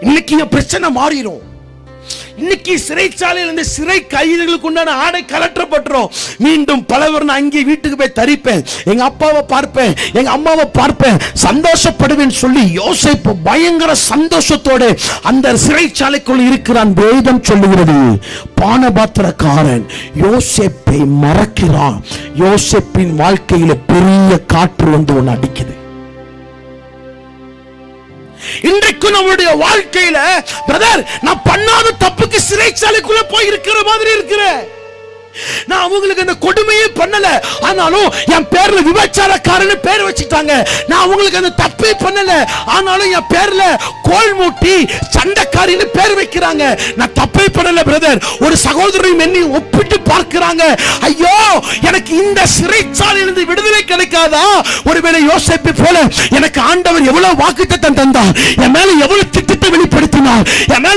இன்னைக்கு என் பிரச்சனை மாறிடும் இன்னைக்கு சிறைச்சாலையில் இருந்து சிறை கைதிகளுக்கு உண்டான ஆடை கலற்றப்பட்டுரும். மீண்டும் பலவர் நான் அங்கே வீட்டுக்கு போய் தரிப்பேன். எங்க அப்பாவை பார்ப்பேன். எங்க அம்மாவை பார்ப்பேன். சந்தோஷப்படுவேன் சொல்லி யோசிப்பு பயங்கர சந்தோஷத்தோட அந்த சிறைச்சாலைக்குள் இருக்கிறான் வேதம் சொல்லுகிறது. பானபாத்திரக்காரன் யோசேப்பை மறக்கிறான். யோசிப்பின் வாழ்க்கையில பெரிய காற்று வந்து ஒன்று அடிக்குது. இன்றைக்கு நம்மளுடைய வாழ்க்கையில பிரதர் நான் பண்ணாத தப்புக்கு சிறைச்சாலைக்குள்ள போய் இருக்கிற மாதிரி இருக்கிறேன். நான் அவங்களுக்கு அந்த கொடுமையே பண்ணல. ஆனாலும் என் பேர்ல விபச்சாரக்காரன்னு பேர் வச்சுட்டாங்க. நான் அவங்களுக்கு அந்த தப்பே பண்ணல. ஆனாலும் என் பேர்ல கோல் மூட்டி சண்டைக்காரின்னு பேர் வைக்கிறாங்க. நான் தப்பே பண்ணல பிரதர் ஒரு சகோதரியும் என்னை ஒப்பிட்டு பார்க்கிறாங்க. ஐயோ எனக்கு இந்த சிறைச்சாலையிலிருந்து விடுதலை கிடைக்காதா? ஒருவேளை யோசிப்பு போல எனக்கு ஆண்டவர் எவ்வளவு வாக்குத்தத்தம் தந்தார்? என் மேல எவ்வளவு திட்டம்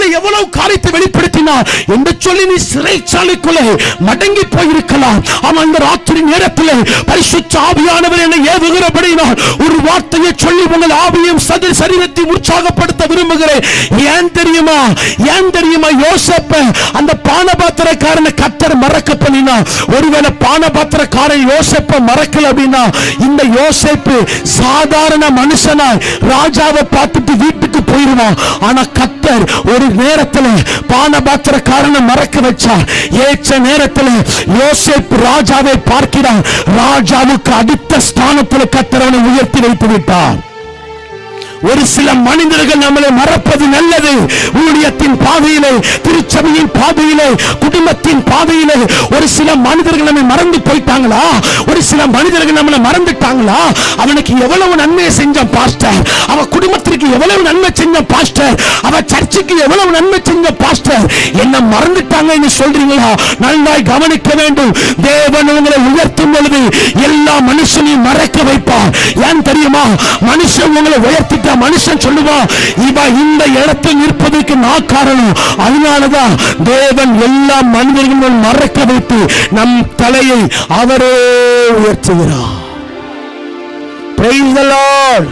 என் எவ்வளவு காரியத்தை வெளிப்படுத்தினார் என்று சொல்லி நீ சிறைச்சாலைக்குள்ளே மடங்கி போயிருக்கலாம். ஆனால் அந்த ராத்திரி நேரத்தில் பரிசுத்த ஆவியானவர் என்னை ஏவுகிறபடினால் ஒரு வார்த்தையை சொல்லி உங்கள் ஆவியும் சதி சரீரத்தை உற்சாகப்படுத்த விரும்புகிறேன். ஏன் தெரியுமா? ஏன் தெரியுமா? யோசப்ப அந்த பானபாத்திரக்காரனை கத்தர் மறக்க பண்ணினா ஒருவேளை பானபாத்திரக்காரன் யோசிப்ப மறக்கல அப்படின்னா இந்த யோசிப்பு சாதாரண மனுஷனா ராஜாவை பார்த்துட்டு வீட்டுக்கு போயிருவான். ஆனா கத்தர் ஒரு நேரத்துல பானபாத்திரக்காரனை மறக்க வச்சார். ஏற்ற நேரத்துல யோசிப்பு ராஜாவை பார்க்கிறான் ராஜாவுக்கு அடுத்த ஸ்தானத்தில் கத்தர் உயர்த்தி வைத்து விட்டார். ஒரு சில மனிதர்கள் நம்மளை மறப்பது நல்லது. ஊழியத்தின் பாதையிலே திருச்சபையின் பாதையிலே குடும்பத்தின் பாதையிலே ஒரு சில மனிதர்கள் நம்மை மறந்து போயிட்டாங்களா? ஒரு சில மனிதர்கள் நம்மளை மறந்துட்டாங்களா? அவனுக்கு எவ்வளவு நன்மையை செஞ்ச பாஸ்டர். அவ குடும்பத்திற்கு எவ்வளவு நன்மை செஞ்ச பாஸ்டர். அவ சர்ச்சுக்கு எவ்வளவு நன்மை செஞ்ச பாஸ்டர். என்ன மறந்துட்டாங்கன்னு சொல்றீங்களா? நன்றாய் கவனிக்க வேண்டும். தேவன் உங்களை உயர்த்தும் பொழுது எல்லா மனுஷனையும் மறக்க வைப்பார். ஏன் தெரியுமா? மனுஷன் உங்களை உயர்த்திட்டு மனுஷன் சொல்லுவான் இவ இந்த இடத்தில் நிற்பதற்கு நான் காரணம் அதனாலதான் தேவன் எல்லா மனிதர்களும் மறக்க வைத்து நம் தலையை அவரே உயர்த்துகிறார் Praise the Lord.